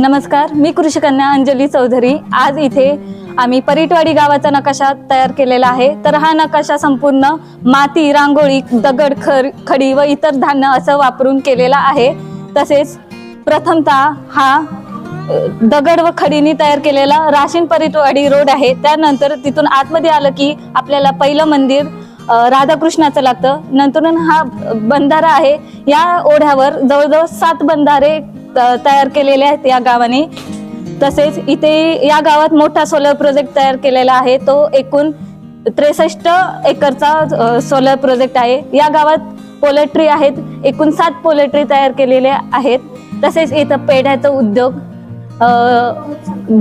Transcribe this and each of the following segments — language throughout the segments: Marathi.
नमस्कार मी कृषिकन्या अंजली चौधरी. आज इथे आम्ही परीटवाडी गावाचा नकाशा तयार केलेला आहे. तर हा नकाशा संपूर्ण माती रांगोळी दगड खर खडी व इतर धान्य असं वापरून केलेला आहे. तसेच प्रथमतः हा दगड व खडीने तयार केलेला राशीन परिटवाडी रोड आहे. त्यानंतर तिथून आतमध्ये आलं की आपल्याला पहिलं मंदिर राधाकृष्णाचं लागतं. नंतर हा बंधारा आहे. या ओढ्यावर जवळजवळ सात बंधारे तयार केलेले आहेत या गावाने. तसेच इथे या गावात मोठा सोलर प्रोजेक्ट तयार केलेला आहे. तो एकूण त्रेसष्ट एकरचा सोलर प्रोजेक्ट आहे. या गावात पोलेट्री आहेत. एकूण सात पोलेट्री तयार केलेले आहेत. तसेच इथं पेढ्याचा उद्योग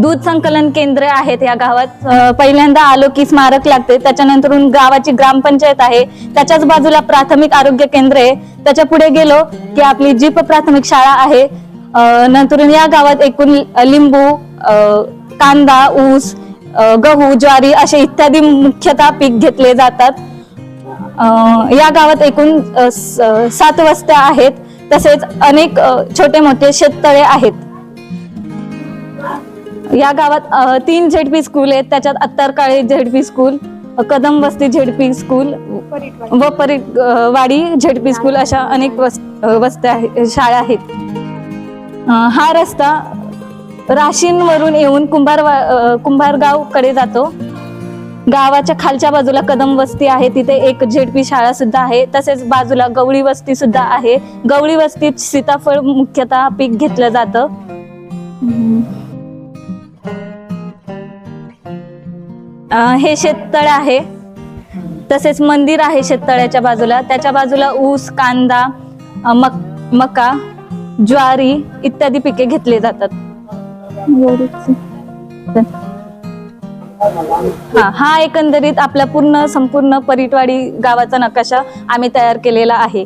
दूध संकलन केंद्र आहेत या गावात. पहिल्यांदा आलो की स्मारक लागते. त्याच्यानंतरून गावाची ग्रामपंचायत आहे. त्याच्याच बाजूला प्राथमिक आरोग्य केंद्र आहे. त्याच्या पुढे गेलो की आपली जीप प्राथमिक शाळा आहे. अ, नंतरून या गावात एकूण लिंबू कांदा ऊस गहू ज्वारी असे इत्यादी मुख्यतः पीक घेतले जातात. या गावात एकूण स- सात वस्त्या आहेत. तसेच अनेक छोटे मोठे शेततळे आहेत. या गावात तीन झेडपी स्कूल आहेत. त्याच्यात अत्तरकाळे झेडपी स्कूल कदम वस्ती झेडपी स्कूल व परी वाडी झेडपी स्कूल अशा अनेक वस्त्या शाळा आहेत. हा रस्ता राशींवरून येऊन कुंभार कुंभारगावकडे जातो. गावाच्या खालच्या बाजूला कदम वस्ती आहे. तिथे एक झेडपी शाळा सुद्धा आहे. तसेच बाजूला गवळी वस्ती सुद्धा आहे. गवळी वस्तीत सीताफळ मुख्यतः पीक घेतलं जातं. हे शेततळ आहे. तसेच मंदिर आहे शेततळ्याच्या बाजूला. त्याच्या बाजूला ऊस कांदा मक मका ज्वारी इत्यादी पिके घेतली जातात. हा हा एकंदरीत आपला पूर्ण संपूर्ण परिटवाडी गावाचा नकाशा आम्ही तयार केलेला आहे.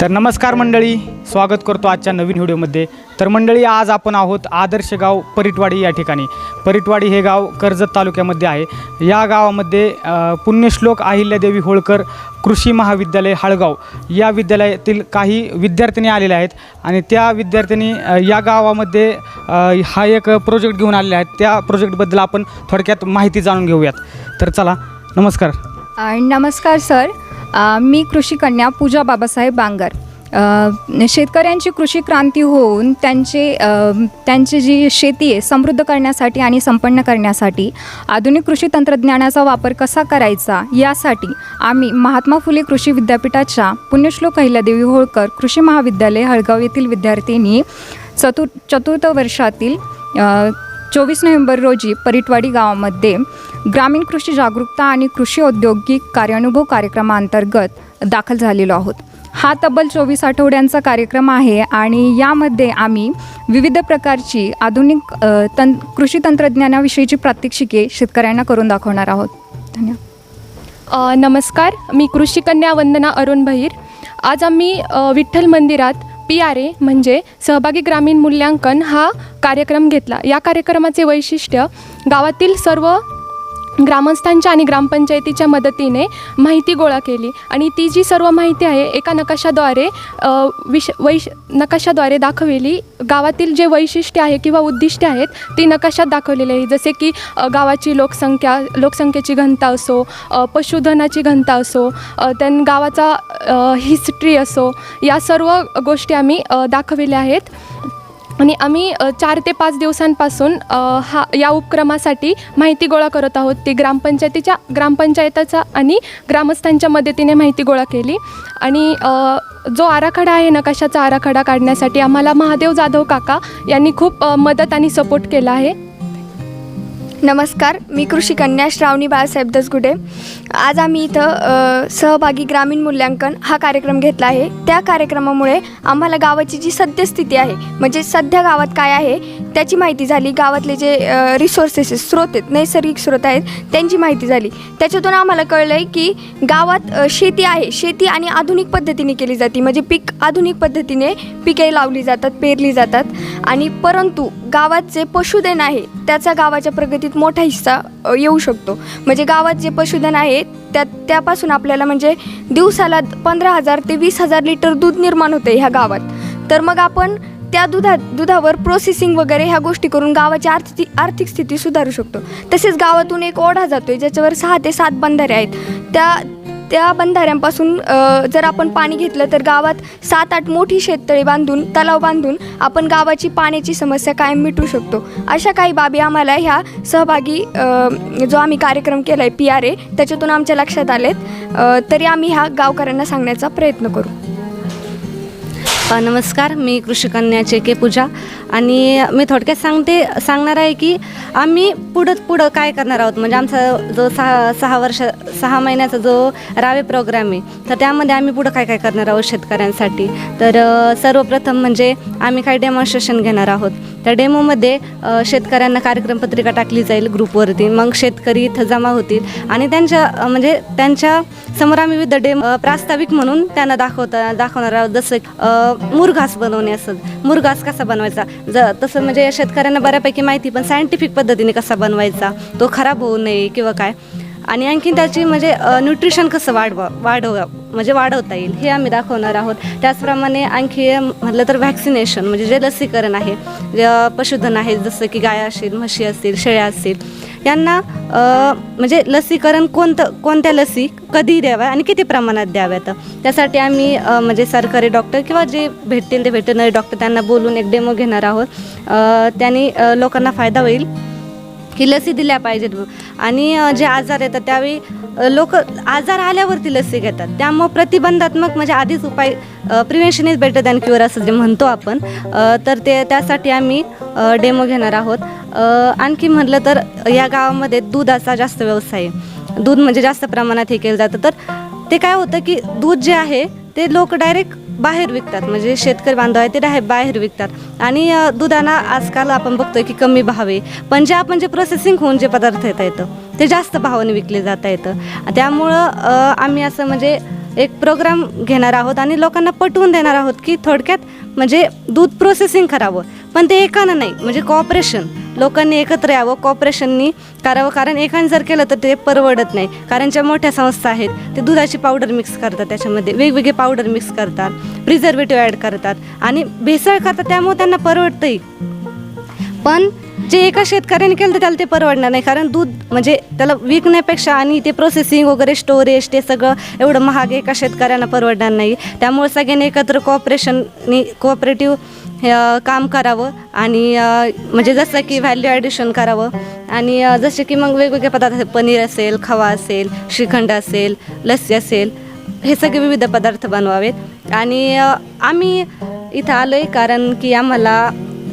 तर नमस्कार मंडळी स्वागत करतो आजच्या नवीन व्हिडिओमध्ये. तर मंडळी आज आपण आहोत आदर्श गाव परिटवाडी या ठिकाणी. परिटवाडी हे गाव कर्जत तालुक्यामध्ये आहे. या गावामध्ये पुण्यश्लोक अहिल्यादेवी होळकर कृषी महाविद्यालय हाळगाव या विद्यालयातील काही विद्यार्थिनी आलेल्या आहेत आणि त्या विद्यार्थिनी या गावामध्ये हा एक प्रोजेक्ट घेऊन आलेला आहेत. त्या प्रोजेक्टबद्दल आपण थोडक्यात माहिती जाणून घेऊयात. तर चला नमस्कार. नमस्कार सर. मी कृषी कन्या पूजा बाबासाहेब बांगर. शेतकऱ्यांची कृषी क्रांती होऊन त्यांचे त्यांची जी शेती आहे समृद्ध करण्यासाठी आणि संपन्न करण्यासाठी आधुनिक कृषी तंत्रज्ञानाचा वापर कसा करायचा यासाठी आम्ही महात्मा फुले कृषी विद्यापीठाच्या पुण्यश्लोक अहिल्यादेवी होळकर कृषी महाविद्यालय हळगाव येथील विद्यार्थ्यांनी चतुर चतुर्थ वर्षातील चोवीस नोव्हेंबर रोजी परिटवाडी गावामध्ये ग्रामीण कृषी जागरूकता आणि कृषी औद्योगिक कार्यानुभव कार्यक्रमाअंतर्गत दाखल झालेलो आहोत. हा तब्बल चोवीस आठवड्यांचा कार्यक्रम आहे आणि यामध्ये आम्ही विविध प्रकारची आधुनिक तंत तं कृषी तंत्रज्ञानाविषयीची प्रात्यक्षिके शेतकऱ्यांना करून दाखवणार आहोत. धन्यवाद. नमस्कार मी कृषिकन्या वंदना अरुण बहिर आज आम्ही विठ्ठल मंदिरात पी आर ए म्हणजे सहभागी ग्रामीण मूल्यांकन हा कार्यक्रम घेतला. या कार्यक्रमाचे वैशिष्ट्य गावातील सर्व ग्रामस्थांच्या आणि ग्रामपंचायतीच्या मदतीने माहिती गोळा केली. आणि ती जी सर्व माहिती आहे एका नकाशाद्वारे विश वैश नकाशाद्वारे दाखवली. गावातील जे वैशिष्ट्य आहे किंवा उद्दिष्टे आहेत ती नकाशात दाखवलेली आहे. जसे की गावाची लोकसंख्या लोकसंख्येची घनता असो पशुधनाची घनता असो त्यान गावाचा हिस्ट्री असो या सर्व गोष्टी आम्ही अ, दाखवलेल्या आहेत. आणि आम्ही चार ते पाच दिवसांपासून हा या उपक्रमासाठी माहिती गोळा करत आहोत. ती ग्रामपंचायतीच्या ग्रामपंचायताचा आणि ग्रामस्थांच्या मदतीने माहिती गोळा केली. आणि जो आराखडा आहे नकाशाचा आराखडा काढण्यासाठी आम्हाला महादेव जाधव काका यांनी खूप मदत आणि सपोर्ट केला आहे. नमस्कार मी कृषी कन्या श्रावणी बाळासाहेब दसगुडे. आज आम्ही इथं सहभागी ग्रामीण मूल्यांकन हा कार्यक्रम घेतला आहे. त्या कार्यक्रमामुळे आम्हाला गावाची जी सद्यस्थिती आहे म्हणजे सध्या गावात काय आहे त्याची माहिती झाली. गावातले जे रिसोर्सेस स्रोत आहेत नैसर्गिक स्रोत आहेत त्यांची माहिती झाली. त्याच्यातून आम्हाला कळलं आहे की गावात शेती आहे. शेती आणि आधुनिक पद्धतीने केली जाते. म्हणजे पीक आधुनिक पद्धतीने पिके लावली जातात पेरली जातात. आणि परंतु गावात जे पशुधन आहे त्याचा गावाच्या प्रगतीत मोठा हिस्सा येऊ शकतो. म्हणजे गावात जे पशुधन आहे त्या त्यापासून आपल्याला म्हणजे दिवसाला पंधरा हजार ते वीस हजार लिटर दूध निर्माण होते ह्या गावात. तर मग आपण त्या दुधा दुधावर प्रोसेसिंग वगैरे ह्या गोष्टी करून गावाची आर्थिक आर्थिक स्थिती सुधारू शकतो. तसेच गावातून एक ओढा जातो आहे ज्याच्यावर सहा ते सात बंधारे आहेत. त्या त्या बंधाऱ्यांपासून जर आपण पाणी घेतलं तर गावात सात आठ मोठी शेततळी बांधून तलाव बांधून आपण गावाची पाण्याची समस्या कायम मिटू शकतो. अशा काही बाबी आम्हाला ह्या सहभागी जो आम्ही कार्यक्रम केला आहे पी आर ए त्याच्यातून आमच्या लक्षात आलेत. तरी आम्ही ह्या गावकऱ्यांना सांगण्याचा प्रयत्न करू. नमस्कार मी कृषिकन्या के पूजा. आणि मी थोडक्यात सांगते सांगणार आहे की आम्ही पुढं पुढं काय करणार आहोत? म्हणजे आमचा जो सहा सहा वर्ष सहा महिन्याचा जो रावे प्रोग्राम आहे तर त्यामध्ये आम्ही पुढं काय काय करणार आहोत शेतकऱ्यांसाठी? तर सर्वप्रथम म्हणजे आम्ही काही डेमॉन्स्ट्रेशन घेणार आहोत? त्या डेमोमध्ये शेतकऱ्यांना कार्यक्रम पत्रिका टाकली जाईल ग्रुपवरती. मग शेतकरी इथं जमा होतील. आणि त्यांच्या म्हणजे त्यांच्यासमोर आम्ही विविध डेम प्रास्ताविक म्हणून त्यांना दाखवता दाखवणार आहोत. जसं मुरघास बनवणे असं. मुरघास कसा बनवायचा? ज तसं म्हणजे शेतकऱ्यांना बऱ्यापैकी माहिती पण सायंटिफिक पद्धतीने कसा बनवायचा? तो खराब होऊ नये किंवा काय? आणि आणखीन त्याची म्हणजे न्यूट्रिशन कसं वाढवा वाढव म्हणजे वाढवता येईल हे आम्ही दाखवणार आहोत. त्याचप्रमाणे आणखी म्हटलं तर व्हॅक्सिनेशन म्हणजे जे लसीकरण आहे पशुधन आहे जसं की गाय असतील म्हशी असतील शेळ्या असतील यांना म्हणजे लसीकरण कोणतं कोणत्या लसी कधी द्याव्या आणि किती प्रमाणात द्याव्यात? त्यासाठी आम्ही म्हणजे सरकारी डॉक्टर किंवा जे भेटतील ते व्हेटरनरी डॉक्टर त्यांना बोलून एक डेमो घेणार आहोत. त्यांनी लोकांना फायदा होईल. की लसी दिल्या पाहिजेत. आणि जे आजार येतात त्यावेळी लोक आजार आल्यावरती लसी घेतात. त्यामुळं प्रतिबंधात्मक म्हणजे आधीच उपाय prevention is better than cure असं जे म्हणतो आपण. तर ते त्यासाठी आम्ही डेमो घेणार आहोत. आणखी म्हटलं तर या गावामध्ये दुधाचा जास्त व्यवसाय आहे. दूध म्हणजे जास्त प्रमाणात हे केलं जातं. तर ते काय होतं की दूध जे आहे ते लोक डायरेक्ट बाहेर विकतात म्हणजे शेतकरी बांधव आहे ते डायरेक्ट बाहेर विकतात. आणि दुधाना आजकाल आपण बघतोय की कमी भाव. आहे पण जे आपण जे प्रोसेसिंग होऊन जे पदार्थ येता येतं ते जास्त भावाने विकले जाता येतं. त्यामुळं आम्ही असं म्हणजे एक प्रोग्राम घेणार आहोत आणि लोकांना पटवून देणार आहोत की थोडक्यात म्हणजे दूध प्रोसेसिंग करावं. पण ते एकानं नाही म्हणजे कॉपरेशन लोकांनी एकत्र यावं कॉपरेशननी करावं. कारण एकाने जर केलं तर ते परवडत नाही. कारण ज्या मोठ्या संस्था आहेत ते दुधाची पावडर मिक्स करतात त्याच्यामध्ये. वेगवेगळे पावडर मिक्स करतात प्रिझर्वेटिव्ह ॲड करतात. आणि भेसळ करतात त्यामुळे त्यांना परवडतंही. पण जे एका शेतकऱ्याने केलं तर त्याला ते परवडणार नाही. कारण दूध म्हणजे त्याला विकण्यापेक्षा आणि ते प्रोसेसिंग वगैरे स्टोरेज ते सगळं एवढं महाग एका शेतकऱ्यांना परवडणार नाही. त्यामुळे सगळ्यांनी एकत्र कॉपरेशननी कोऑपरेटिव्ह हे काम करावं आणि म्हणजे जसं की व्हॅल्यू ॲडिशन करावं. आणि जसे की मग वेगवेगळे पदार्थ पनीर असेल खवा असेल श्रीखंड असेल लस्सी असेल हे सगळे विविध पदार्थ बनवावेत. आणि आम्ही इथं आलो आहे कारण की आम्हाला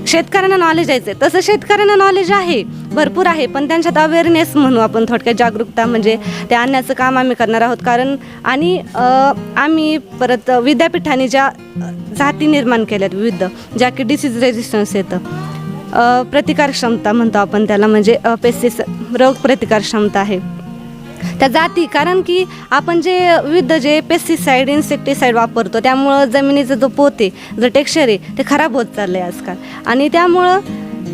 शेतकऱ्यांना नॉलेज यायचं आहे तसं शेतकऱ्यांना नॉलेज आहे. भरपूर आहे. पण त्यांच्यात अवेअरनेस म्हणू आपण थोडक्यात जागरूकता म्हणजे ते आणण्याचं काम आम्ही करणार आहोत. कारण आणि आम्ही परत विद्यापीठाने ज्या जाती निर्माण केल्यात विविध ज्या की डिसीज रेजिस्टन्स येतं प्रतिकार क्षमता म्हणतो आपण त्याला म्हणजे पेस्टिस रोग प्रतिकार क्षमता आहे. त्या जाती. कारण की आपण जे विविध जे पेस्टिसाईड इन्सेक्टिसाईड वापरतो त्यामुळं जमिनीचं जो पोत आहे जो टेक्स्चर आहे ते खराब होत चाललं आहे आजकाल. आणि त्यामुळं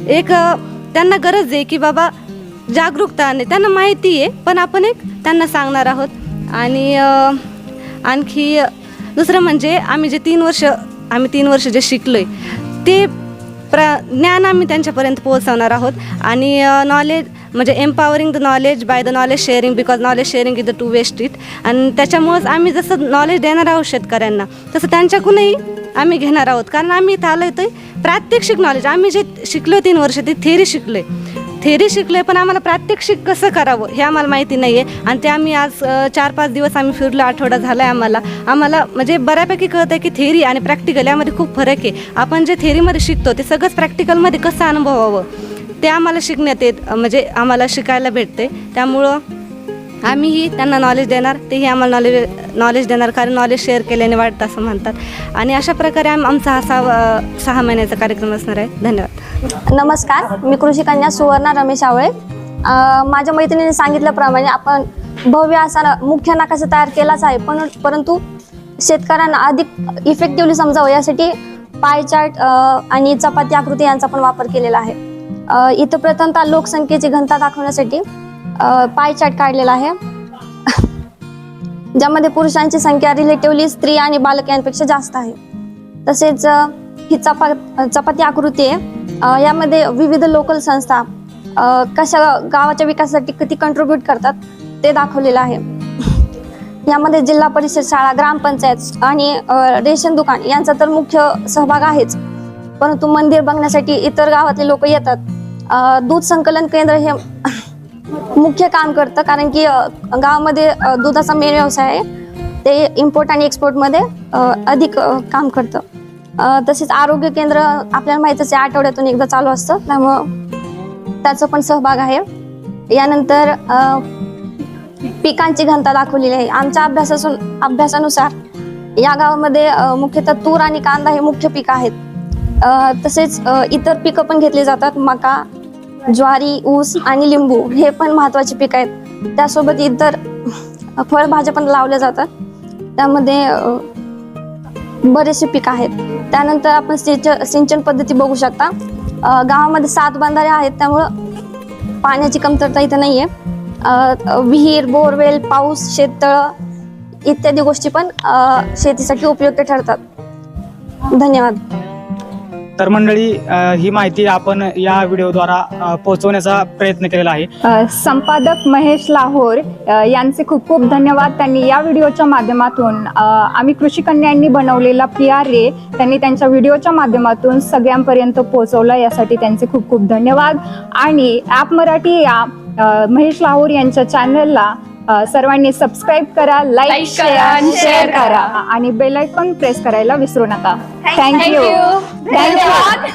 एक त्यांना गरज आहे की बाबा जागरूकता आणि त्यांना माहिती आहे पण आपण एक त्यांना सांगणार आहोत. आणि आणखी दुसरं म्हणजे आम्ही जे तीन वर्ष आम्ही तीन वर्ष जे शिकलो आहे ते प्र ज्ञान आम्ही त्यांच्यापर्यंत पोहोचवणार आहोत. आणि नॉलेज म्हणजे empowering the knowledge by the knowledge sharing because knowledge sharing is the to waste it आणि त्याच्यामुळंच आम्ही जसं नॉलेज देणार आहोत शेतकऱ्यांना तसं त्यांच्याकडूनही आम्ही घेणार आहोत. कारण आम्ही इथं आलो आहे प्रात्यक्षिक नॉलेज आम्ही जे शिकलो तीन वर्ष ते थेरी शिकलो आहे थेरी शिकलो आहे पण आम्हाला प्रात्यक्षिक कसं करावं हे आम्हाला माहिती नाही आहे आणि ते आम्ही आज चार पाच दिवस आम्ही फिरलो आठवडा झाला आहे आम्हाला. आम्हाला म्हणजे बऱ्यापैकी कळतं आहे की थेरी आणि प्रॅक्टिकल यामध्ये खूप फरक आहे. आपण जे थेरीमध्ये शिकतो ते सगळंच प्रॅक्टिकलमध्ये कसं अनुभवावं? ते आम्हाला शिकण्यात येत म्हणजे आम्हाला शिकायला भेटते. त्यामुळं आम्हीही त्यांना नॉलेज देणार तेही आम्हाला नॉलेज नॉलेज देणार कारण नॉलेज शेअर केल्याने वाटतं असं म्हणतात. आणि अशा प्रकारे आम आमचा हा सहा सहा महिन्याचा कार्यक्रम असणार आहे. धन्यवाद. नमस्कार मी कृषी कन्या सुवर्णा रमेश आवळे. माझ्या मैत्रिणीने सांगितल्याप्रमाणे आपण भव्य असा मुख्य नकाशा तयार केलाच आहे पण परंतु शेतकऱ्यांना अधिक इफेक्टिव्हली समजावं यासाठी पाय चार्ट आणि चपाती आकृती यांचा पण वापर केलेला आहे. इथं प्रथमतः लोकसंख्येची घनता दाखवण्यासाठी अ, पाय चार्ट काढलेला आहे. ज्यामध्ये पुरुषांची संख्या रिलेटिव्हली स्त्री आणि बालक यांपेक्षा जास्त आहे. तसेच ही चपा चपाती आकृती आहे. यामध्ये विविध लोकल संस्था कशा गावाच्या विकासासाठी किती कंट्रीब्यूट करतात ते दाखवलेलं आहे. यामध्ये जिल्हा परिषद शाळा ग्रामपंचायत आणि रेशन दुकान यांचा तर मुख्य सहभाग आहेच. परंतु मंदिर बघण्यासाठी इतर गावातले लोक येतात. दूध संकलन केंद्र हे मुख्य काम करतं कारण की गावामध्ये दुधाचा मेन व्यवसाय आहे. ते इम्पोर्ट आणि एक्सपोर्टमध्ये अधिक काम करतं. तसेच आरोग्य केंद्र आपल्याला माहीतच आहे आठवड्यातून एकदा चालू असतं. त्यामुळं त्याचा पण सहभाग आहे. यानंतर पिकांची घनता दाखवलेली आहे. आमच्या अभ्यासासून अभ्यासानुसार या गावामध्ये मुख्यतः तूर आणि कांदा हे मुख्य पिकं आहेत. तसेच इतर पिकं पण घेतली जातात. मका ज्वारी ऊस आणि लिंबू हे पण महत्त्वाचे पिकं आहेत. त्यासोबत इतर फळभाज्या पण लावल्या जातात. त्यामध्ये बरेचसे पिकं आहेत. त्यानंतर आपण सिंच सिंचन पद्धती बघू शकता. गावामध्ये सात बंधारे आहेत. त्यामुळं पाण्याची कमतरता इथं नाही आहे विहीर बोरवेल पाऊस शेततळं इत्यादी गोष्टी पण शेतीसाठी उपयुक्त ठरतात. धन्यवाद. तर मंडळी ही माहिती आपण या व्हिडिओद्वारा पोहोचवण्याचा प्रयत्न केलेला आहे. संपादक महेश लाहोर यांचे खूप खूप धन्यवाद. त्यांनी या व्हिडिओच्या माध्यमातून आम्ही कृषी कन्यांनी बनवलेला पी आर ए त्यांनी त्यांच्या व्हिडिओच्या माध्यमातून सगळ्यांपर्यंत पोहोचवला. यासाठी त्यांचे खूप खूप धन्यवाद. आणि ॲप मराठी या महेश लाहोर यांच्या चॅनलला सर्वांनी सबस्क्राईब करा लाईक करा शेअर करा. आणि बेल आयकॉन प्रेस करायला विसरू नका. Thank you thank you